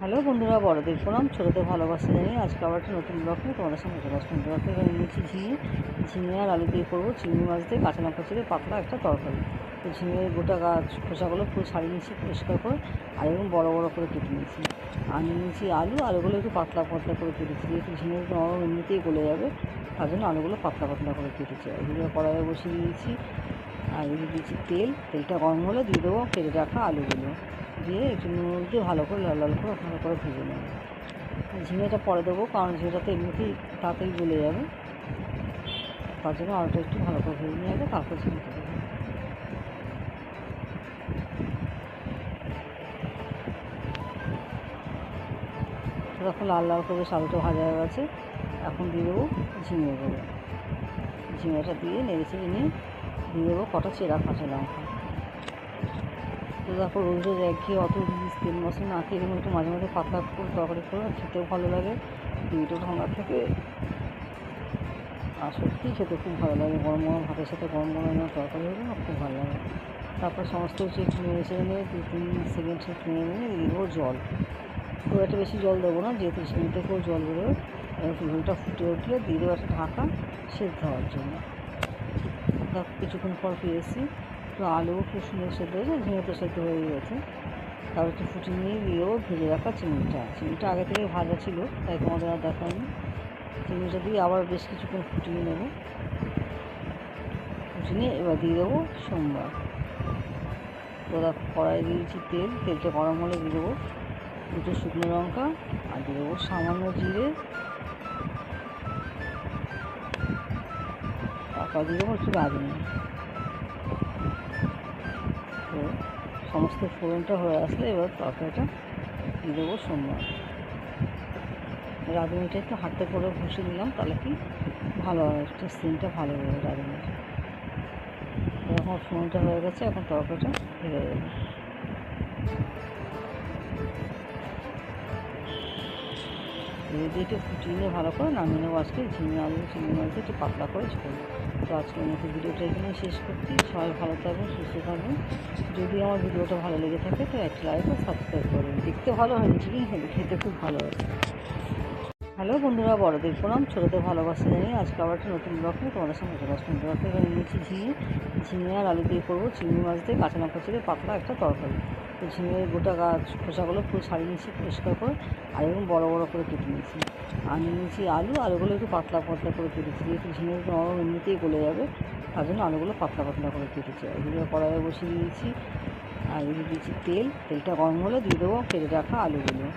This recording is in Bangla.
হ্যালো বন্ধুরা, বড়দের প্রণাম, ছোটোদের ভালোবাসা জানিয়ে আজকে আবার একটা নতুন ব্লগ নিয়ে তোমাদের সঙ্গে চলে আসলাম। ব্লগে এখানে নিয়েছি ঝিঙে। ঝিঙে আর আলু দিয়ে করব চিংড়ি মাছ দিয়ে, কাঁচা লঙ্কা চিড়ে পাতলা একটা তরকারি। তো ঝিঙে গোটা গাছ খোসাগুলো পুরো ছাড়িয়ে নিয়েছি পরিষ্কার করে, আর এরকম বড়ো বড়ো করে কেটে নিয়েছি। আর নিয়েছি আলু, আলুগুলো একটু পাতলা পাতলা করে কেটেছি, যেহেতু ঝিঙে নরম এমনিতেই গলে যাবে, তার জন্য আলুগুলো পাতলা পাতলা করে কেটেছি। আর এগুলো কড়াইয়ে বসিয়ে দিয়েছি, আর এগুলো দিয়েছি তেল। তেলটা গরম হলে দিয়ে দেবো, কেটে রাখা আলুগুলো। দিয়ে একটু নুন দিয়ে ভালো করে লাল লাল করে ভালো করে ভেজে নেব। ঝিঙেটা পরে দেবো, কারণ ঝিঙেটা তো এমনিতেই তাড়াতাড়ি গলে যাবে। তার জন্য আলুটা একটু ভালো করে ভেজে নিয়ে যাবে তারপর ঝিঙেটা দেবো। দেখো লাল লাল করে আলুটা ভাজা হয়ে গেছে। এখন দিয়ে দেবো ঝিঙে দেবো ঝিঙেটা দিয়ে নেড়ে চেড়ে নিয়ে দিয়ে দেবো কটা চেরা কাঁচা লঙ্কা। তো তারপর রোজ একঘেয়ে অত জিনিস তেল মশলা না খেয়ে এরকম একটু মাঝে মাঝে পাতলা করে তরকারি করে, খেতেও ভালো লাগে, পেটও ঠান্ডা থাকে। আর সত্যিই খেতে খুব ভালো লাগে, গরম গরম ভাতের সাথে গরম গরম তরকারি হলে না খুব ভালো লাগে। তারপর সমস্ত কিছু একটু নেড়ে চেড়ে নিয়ে দু তিন সেকেন্ড নেড়ে নিয়ে দিয়ে দেবো জল। খুব একটা বেশি জল দেবো না, যেহেতু সেমি থেকেও জল বেরোবে ঝোলটা ফুটে উঠলে দিয়ে দেবো একটা ঢাকা সেদ্ধ হওয়ার জন্য। কিছুক্ষণ পর পেয়েছি আলুও খুব সুন্দর সেদ্ধ হয়েছে ঝিঙে তো সেদ্ধ হয়ে গেছে। তারপর একটু ফুটিয়ে দিয়েও ভেজে রাখা চিংড়িটা। চিংড়িটা আগে থেকে ভাজা ছিল, তাই তোমাদের আর দেখায়নি চিংড়িটা দিয়ে আবার বেশ কিছুক্ষণ ফুটিয়ে নেব। ফুটিয়ে এবার দিয়ে দেবো সোমবার। তো দেখো কড়াই দিয়েছি তেল, তেলটা গরম হলে দিয়ে দেবো দুটো শুকনো লঙ্কা আর দিয়ে দেবো সামান্য জিরে। তারপর দিয়ে দেবো একটু রাঁধুনি তো সমস্ত ফোড়নটা হয়ে আসলে এবার তরকারিটা দেবো সোমবার। রাঁধুনিটা একটু হাতে করে ঘষে দিলাম তাহলে কি ভালো হয়, একটু সিনটা ভালো হবে রাঁধুনিটা এরকম ফোনটা হয়ে গেছে, এখন তরকারিটা ভেঙে দেবো। দিয়ে দিয়ে একটু ফুটিয়ে নিয়ে ভালো করে নামিয়ে নেব আজকে। ঝিঙে আলু চিংড়ি দিয়ে একটু পাতলা করে ঝোল। তো আজকের মতো ভিডিওটা এখানে শেষ করছি। সবাই ভালো থাকবেন, সুস্থ থাকবেন। যদি আমার ভিডিওটা ভালো লেগে থাকে, তো একটা লাইক ও সাবস্ক্রাইব করবেন। দেখতে ভালো হয়নি, ঠিকই কিন্তু খেতে খুব ভালো হয়েছে। হ্যালো বন্ধুরা, বড়দের প্রণাম। ছোটোদের ভালোবাসা জানিয়ে আজকে আবার একটা নতুন ব্লগ নিয়ে তোমাদের সঙ্গে চলে আসলাম ব্লগে এখানে নিয়েছি ঝিঙে। ঝিঙে আর আলু দিয়ে করব। চিংড়ি মাছ দিয়ে কাঁচা লঙ্কা চিড়ে পাতলা একটা তরকারি। ঝিঙে গোটা গাছ, খোসাগুলো পুরো ছাড়িয়ে নিয়েছি পরিষ্কার করে আর এরকম বড়ো বড়ো করে কেটে নিয়েছি। আর নিয়েছি আলু, আলুগুলো একটু পাতলা পাতলা করে কেটেছি, যেহেতু ঝিঙে নরম এমনিতেই গলে যাবে, তার জন্য আলুগুলো পাতলা পাতলা করে কেটেছি। এগুলো কড়াইয়ে বসিয়ে দিয়েছি, আর এগুলো দিয়েছি তেল, তেলটা গরম হলে দিয়ে দেবো কেটে রাখা আলুগুলো।